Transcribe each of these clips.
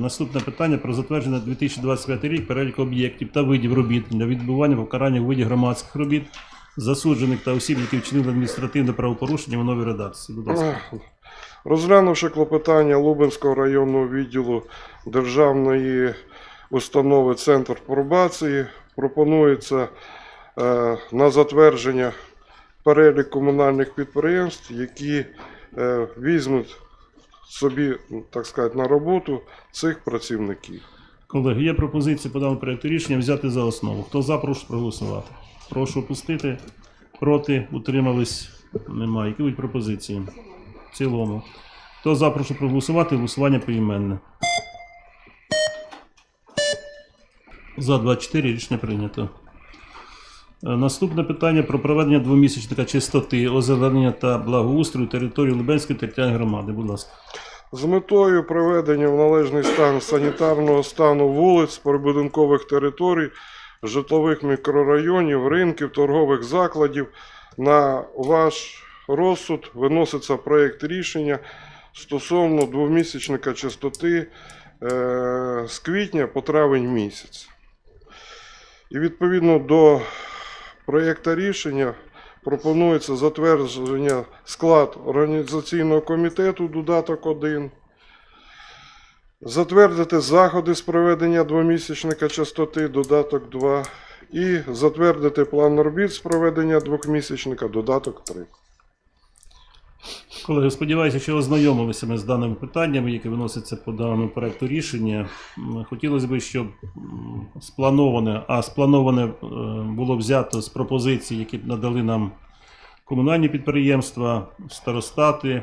Наступне питання про затвердження на 2025 рік переліку об'єктів та видів робіт для відбування покарання у виді громадських робіт, засуджених та осіб, які вчинили адміністративне правопорушення у новій редакції. Будь ласка. Розглянувши клопотання Лубенського районного відділу Державної установи Центр пробації, пропонується е, на затвердження перелік комунальних підприємств, які е, візьмуть собі, ну, так сказати, на роботу цих працівників. Колеги, є пропозиція по даному проєкту рішення взяти за основу. Хто за, прошу проголосувати. Прошу опустити. Проти, утримались. Немає. Які будуть пропозиції? В цілому. Хто за, прошу проголосувати. Голосування поіменне. За 24 рішення прийнято. Е, Наступне питання про проведення двомісячника чистоти, озеленення та благоустрою території Лубенської територіальної громади. Будь ласка. З метою приведення в належний стан санітарного стану вулиць, прибудинкових територій, житлових мікрорайонів, ринків, торгових закладів на ваш розсуд виноситься проєкт рішення стосовно двомісячника чистоти е, з квітня по травень місяць. І відповідно до проєкта рішення пропонується затвердження склад організаційного комітету, додаток 1. Затвердити заходи з проведення двомісячника частоти, додаток 2. І затвердити план робіт з проведення двохмісячника, додаток 3. Колеги, сподіваюся, що ознайомилися ми з даними питаннями, які виносяться по даному проекту рішення. Хотілося б, щоб сплановане, а сплановане е, було взято з пропозицій, які надали нам комунальні підприємства, старостати, е,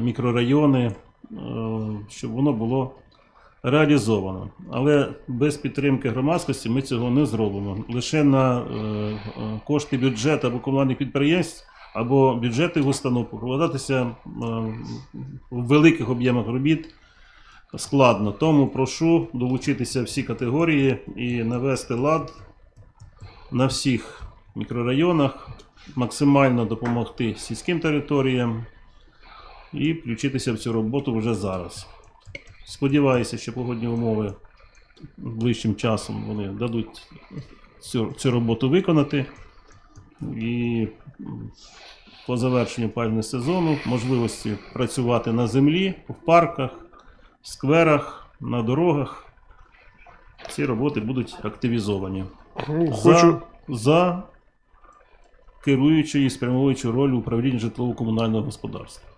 мікрорайони, е, щоб воно було реалізовано. Але без підтримки громадськості ми цього не зробимо. Лише на кошти бюджету або комунальних підприємств або бюджети установ покладатися в великих об'ємах робіт складно. Тому прошу долучитися всі категорії і навести лад на всіх мікрорайонах, максимально допомогти сільським територіям і включитися в цю роботу вже зараз. Сподіваюся, що погодні умови ближчим часом вони дадуть цю, цю роботу виконати. І по завершенню опалювального сезону можливості працювати на землі, в парках, скверах, на дорогах. Ці роботи будуть активізовані. Ну, За, за керуючою і спрямовуючою роль управління житлово-комунального господарства.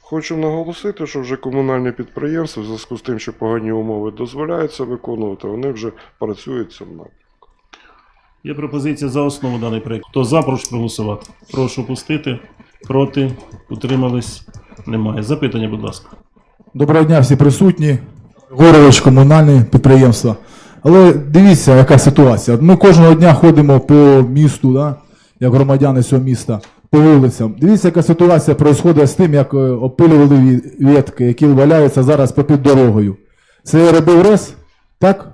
хочу наголосити, що вже комунальні підприємства, в зв'язку з тим, що погані умови дозволяються виконувати, вони вже працюють в цьому напрямку. Є пропозиція за основу даний проєкт. Хто за, прошу проголосувати. Прошу пустити. Проти, утримались. Немає. Запитання, будь ласка. Доброго дня всі присутні. Горович, комунальне підприємство. Але дивіться, яка ситуація. Ми кожного дня ходимо по місту, да? як громадяни цього міста, по вулицям. Дивіться, яка ситуація відбувається з тим, як е, опилювали ві- ветки, які валяються зараз попід дорогою. Це робив РЕС? Так?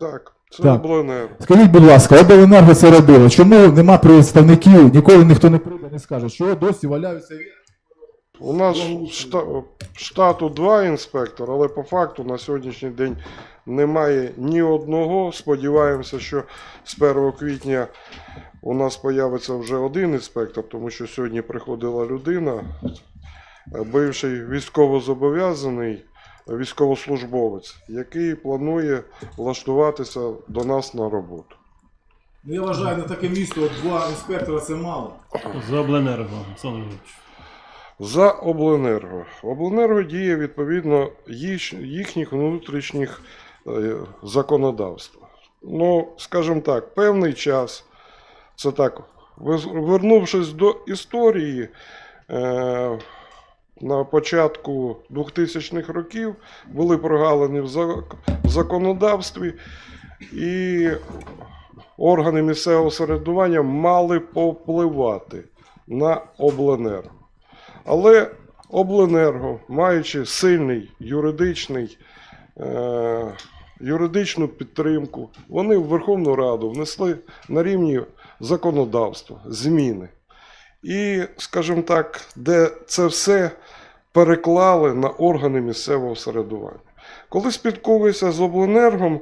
Так, це Так. обленерго. Скажіть, будь ласка, обленерго це робило. Чому нема представників, ніколи ніхто не прийде, не скаже, що досі валяються? У нас шта, штату два інспектора, але по факту на сьогоднішній день немає ні одного. Сподіваємося, що з 1 квітня у нас появиться вже один інспектор, тому що сьогодні приходила людина, е, бивший військовозобов'язаний військовослужбовець, який планує влаштуватися до нас на роботу. Ну, я вважаю, на таке місто от два інспектора це мало. За обленерго, Олександр Григорович. За обленерго. Обленерго діє відповідно їх, їхніх внутрішніх е, законодавств. Ну, скажімо так, певний час, це так, вернувшись до історії, е, на початку 2000-х років були прогалини в законодавстві, і органи місцевого самоврядування мали повпливати на обленерго. Але обленерго, маючи сильний юридичний, е, юридичну підтримку, вони в Верховну Раду внесли на рівні законодавства зміни. І, скажімо так, де це все переклали на органи місцевого самоврядування. Коли спілкуєшся з обленергом,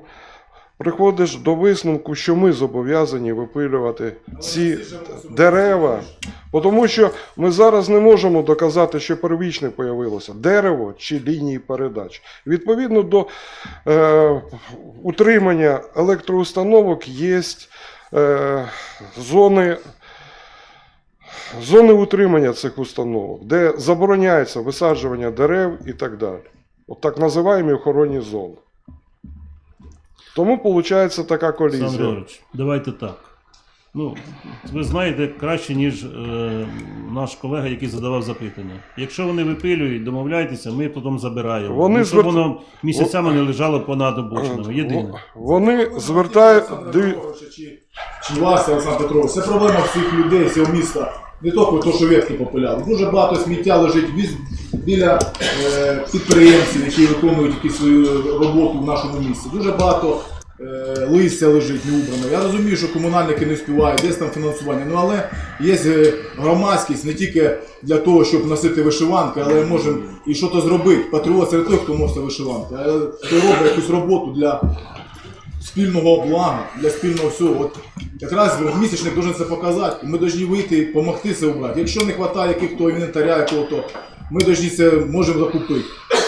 приходиш до висновку, що ми зобов'язані випилювати ці дерева, тому що ми зараз не можемо доказати, що первічне появилося дерево чи лінії передач. Відповідно до е, утримання електроустановок є е, зони, зони утримання цих установок, де забороняється висаджування дерев і так далі. От так називаємо охоронні зони. Тому виходить така колізія. Сам Григорович, давайте так. Ну, ви знаєте краще, ніж е, наш колега, який задавав запитання. Якщо вони випилюють, домовляйтеся, ми потім забираємо. Вони ну, щоб звер- воно місяцями не лежало понад обочинами. Єдине. Вони звертають. диві- Чи, чи вас, Олександр Петрович, це проблема всіх людей, всього міста. Не тільки то, що ветки попиляли. Дуже багато сміття лежить віз- біля е, підприємців, які виконують якусь свою роботу в нашому місті. Дуже багато листя лежить неубрано. Я розумію, що комунальники не співають, десь там фінансування. Ну але є е, громадськість не тільки для того, щоб носити вишиванки, але можемо і щось зробити. Патріот серед тих, хто носить вишиванки, а хто робить якусь роботу для спільного блага, для спільного всього. От якраз місячник должен це показати, ми повинні вийти і допомогти це обрати. Якщо не вистачає яких-то інвентаря, якого-то, ми повинні це можемо закупити,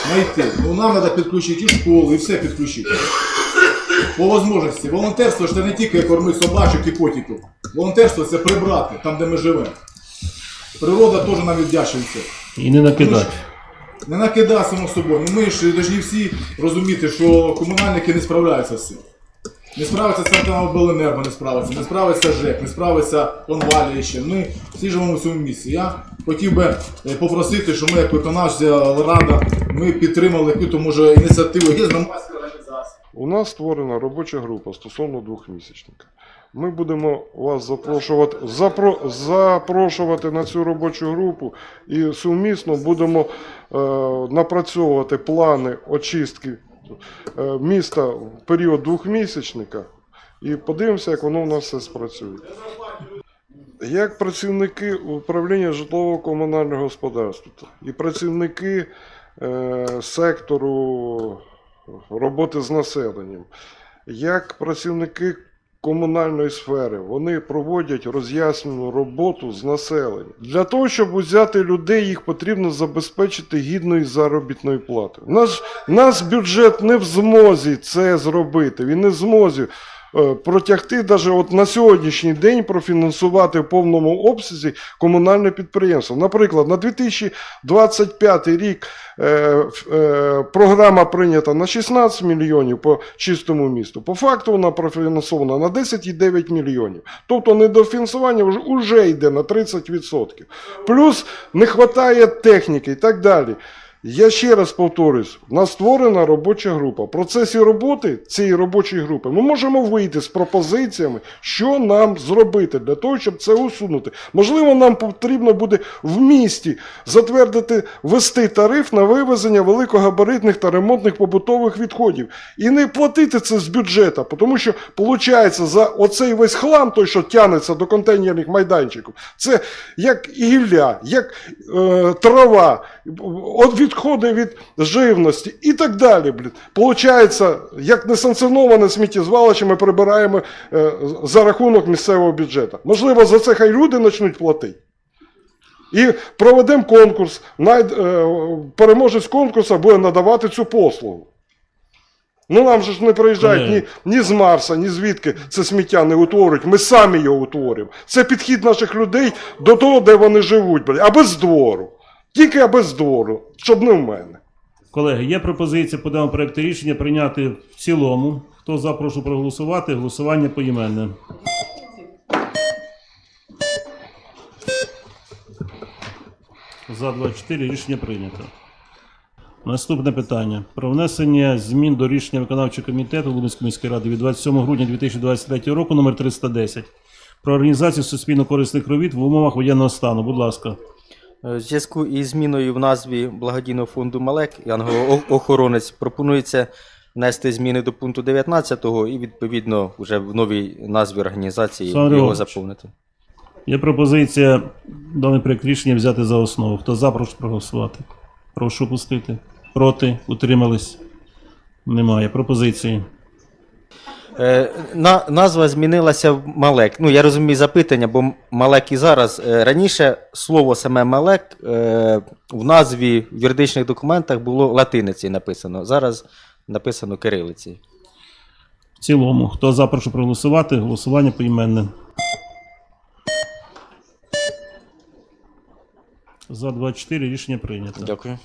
знайти. Ну нам треба підключити і школи, і все підключити. По можливості. Волонтерство ж це не тільки кормити собачок і котиків. Волонтерство це прибрати там, де ми живемо. Природа теж нам віддячується. І не накидати. Не накидай само собою. Ну ми ж повинні всі розуміти, що комунальники не справляються з цим. Не справиться Центральна не справиться, не справиться ЖЕК, не справиться Конвалія ще. Ми всі живемо в цьому місці. Я хотів би е, попросити, щоб ми, як виконавча рада, ми підтримали яку-то може ініціативу. Є. У нас створена робоча група стосовно двохмісячника. Ми будемо вас запрошувати, запро, запрошувати на цю робочу групу і сумісно будемо е, напрацьовувати плани очистки е, міста в період двохмісячника і подивимося, як воно у нас все спрацює. Як працівники управління житлово-комунального господарства і працівники е, сектору роботи з населенням, як працівники комунальної сфери, вони проводять роз'яснену роботу з населенням. Для того, щоб взяти людей, їх потрібно забезпечити гідною заробітною платою. Наш, наш бюджет не в змозі це зробити. Він не в змозі протягти навіть от на сьогоднішній день профінансувати в повному обсязі комунальне підприємство. Наприклад, на 2025 рік е, е, програма прийнята на 16 мільйонів по чистому місту. По факту вона профінансована на 10,9 мільйонів. Тобто недофінансування вже йде на 30%. Плюс не вистачає техніки і так далі. Я ще раз повторюсь, у нас створена робоча група. В процесі роботи цієї робочої групи ми можемо вийти з пропозиціями, що нам зробити для того, щоб це усунути. Можливо, нам потрібно буде в місті затвердити вести тариф на вивезення великогабаритних та ремонтних побутових відходів і не платити це з бюджету, тому що виходить за оцей весь хлам, той, що тягнеться до контейнерних майданчиків, це як гілля, як е, трава, от відходи від живності і так далі. Блін. Получається, як несанкціоноване сміттєзвалище ми прибираємо е, за рахунок місцевого бюджету. Можливо, за це хай люди почнуть платити. І проведемо конкурс. Най, е, переможець конкурсу буде надавати цю послугу. Ну нам же ж не приїжджають ні, ні з Марса, ні звідки це сміття не утворюють. Ми самі його утворюємо. Це підхід наших людей до того, де вони живуть, а без двору. Тільки без двору, щоб не в мене. Колеги, є пропозиція по даному рішення прийняти в цілому. Хто за, прошу проголосувати. Голосування поіменне. За 24 рішення прийнято. Наступне питання. Про внесення змін до рішення виконавчого комітету Лубенської міської ради від 27 грудня 2023 року номер 310 про організацію суспільно-корисних робіт в умовах воєнного стану. Будь ласка. Е, В зв'язку із зміною в назві благодійного фонду Малек янголохоронець пропонується внести зміни до пункту 19 і відповідно вже в новій назві організації Олександр його заповнити. Є пропозиція даний проект рішення взяти за основу. Хто за, прошу проголосувати. Прошу пустити. Проти, утримались. Немає. Пропозиції. Е, На, назва змінилася в Малек. Ну, я розумію запитання, бо Малек і зараз. Е, Раніше слово саме Малек е, в назві в юридичних документах було латиницею написано. Зараз написано кирилицею. В цілому, хто за, прошу проголосувати. Голосування поіменне. За 24 рішення прийнято. Дякую.